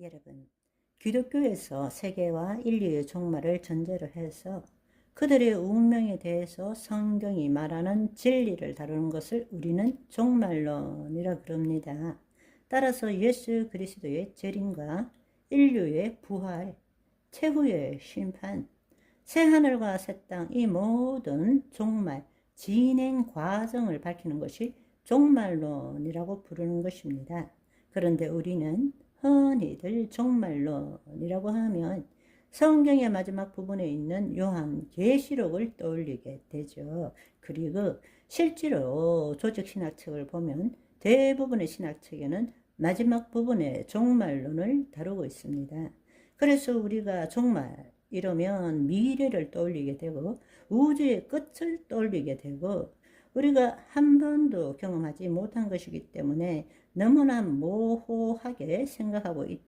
여러분, 기독교에서 세계와 인류의 종말을 전제로 해서 그들의 운명에 대해서 성경이 말하는 진리를 다루는 것을 우리는 종말론이라 그럽니다. 따라서 예수 그리스도의 재림과 인류의 부활, 최후의 심판, 새 하늘과 새 땅 이 모든 종말, 진행 과정을 밝히는 것이 종말론이라고 부르는 것입니다. 그런데 우리는 흔히들 종말론이라고 하면 성경의 마지막 부분에 있는 요한 계시록을 떠올리게 되죠. 그리고 실제로 조직 신학 책을 보면 대부분의 신학 책에는 마지막 부분에 종말론을 다루고 있습니다. 그래서 우리가 종말 이러면 미래를 떠올리게 되고 우주의 끝을 떠올리게 되고 우리가 한 번도 경험하지 못한 것이기 때문에 너무나 모호하게 생각하고 있